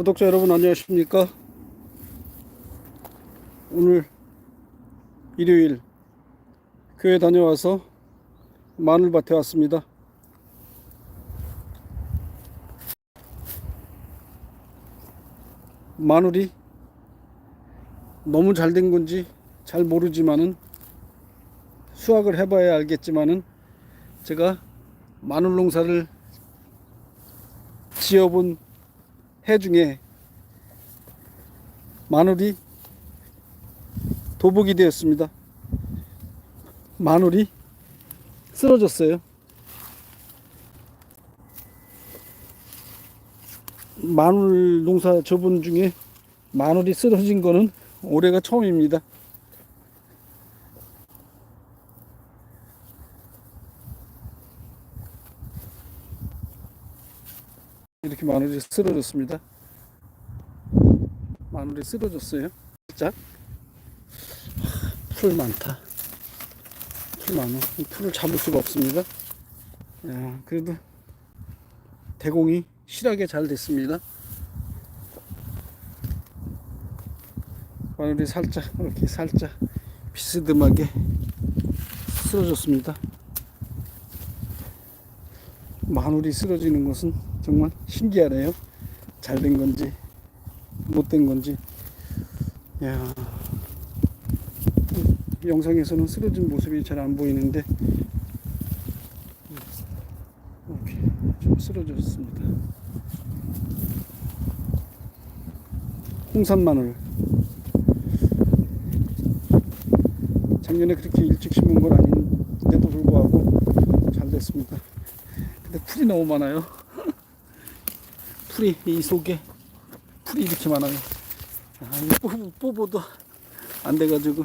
구독자 여러분 안녕하십니까? 오늘 일요일 교회 다녀와서 마늘밭에 왔습니다. 마늘이 너무 잘 된 건지 잘 모르지만은 수확을 해봐야 알겠지만은 제가 마늘 농사를 지어본 해 중에 마늘이 도복이 되었습니다. 마늘이 쓰러졌어요. 마늘 농사 저분 중에 마늘이 쓰러진 거는 올해가 처음입니다. 이렇게 마늘이 쓰러졌습니다. 마늘이 쓰러졌어요. 진짜 풀 많다. 풀 많아. 풀을 잡을 수가 없습니다. 야, 그래도 대공이 실하게 잘 됐습니다. 마늘이 살짝 이렇게 살짝 비스듬하게 쓰러졌습니다. 마늘이 쓰러지는 것은 정말 신기하네요. 잘 된 건지 못 된 건지. 야 영상에서는 쓰러진 모습이 잘 안 보이는데 이렇게 좀 쓰러졌습니다. 홍산 마늘 작년에 그렇게 일찍 심은 건 아닌데도 불구하고 잘 됐습니다. 근데 풀이 너무 많아요. 풀이 이 속에 풀이 이렇게 많아요. 아, 뽑, 뽑아도 안 돼가지고.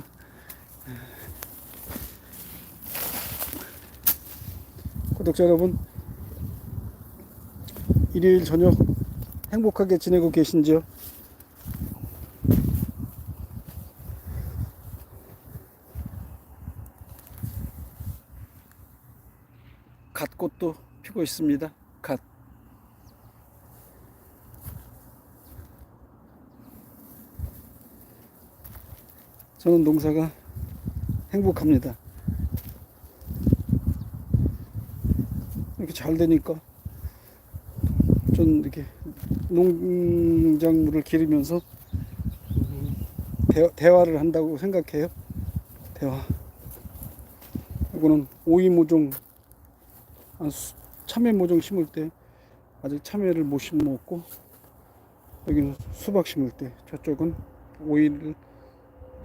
구독자 여러분, 일요일 저녁 행복하게 지내고 계신지요? 갓꽃도 피고 있습니다. 갓. 저는 농사가 행복합니다. 이렇게 잘 되니까 전 이렇게 농작물을 기르면서 대, 대화를 한다고 생각해요. 대화. 이거는 오이 모종, 참외 모종 심을 때 아직 참외를 못 심었고 여기는 수박 심을 때 저쪽은 오이를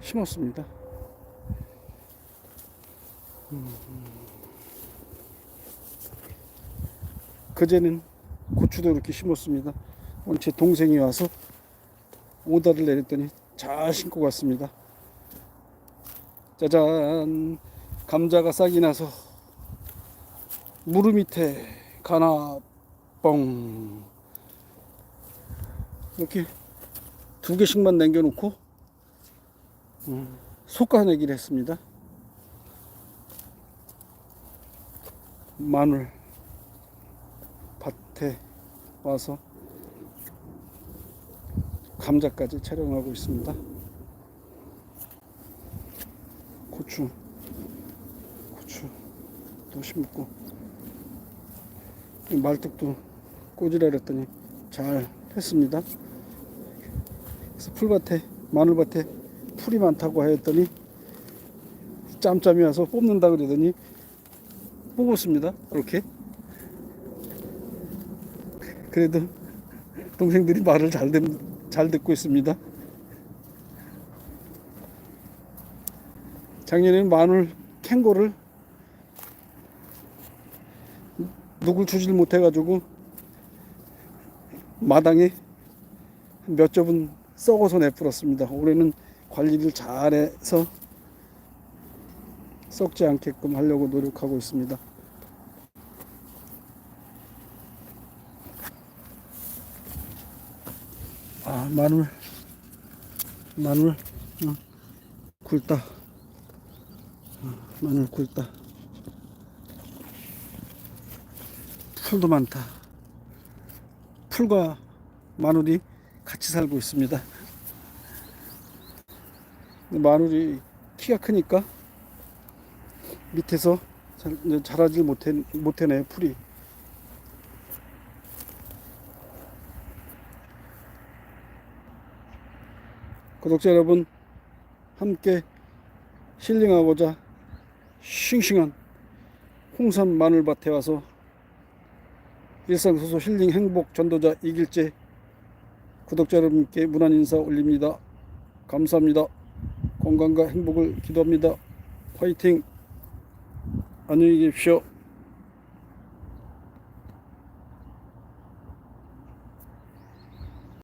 심었습니다. 음. 그제는 고추도 이렇게 심었습니다. 오늘 제 동생이 와서 오다를 내렸더니 잘 심고 갔습니다. 짜잔 감자가 싹이 나서 무릎 밑에 가나 뻥 이렇게 두 개씩만 남겨놓고 음, 솎아내기를 했습니다. 마늘 밭에 와서 감자까지 촬영하고 있습니다. 고추, 고추 또 심고 이 말뚝도 꽂으라 그랬더니 잘 했습니다. 그래서 풀밭에 마늘밭에 풀이 많다고 하였더니 짬짬이 와서 뽑는다 그러더니 뽑았습니다. 이렇게 그래도 동생들이 말을 잘, 듣, 잘 듣고 있습니다. 작년에는 마늘 캔 거를 누굴 주질 못해가지고 마당에 몇 접은 썩어서 내뿌렸습니다. 올해는 관리를 잘해서 썩지 않게끔 하려고 노력하고 있습니다. 아 마늘 마늘 어, 굵다 어, 마늘 굵다 풀도 많다 풀과 마늘이 같이 살고 있습니다. 마늘이 키가 크니까 밑에서 잘, 자라질 못해, 못해네요, 풀이. 구독자 여러분, 함께 힐링하고자 싱싱한 홍삼 마늘밭에 와서 일상소소 힐링 행복 전도자 이길재 구독자 여러분께 문안 인사 올립니다. 감사합니다. 건강과 행복을 기도합니다. 화이팅! 안녕히 계십시오.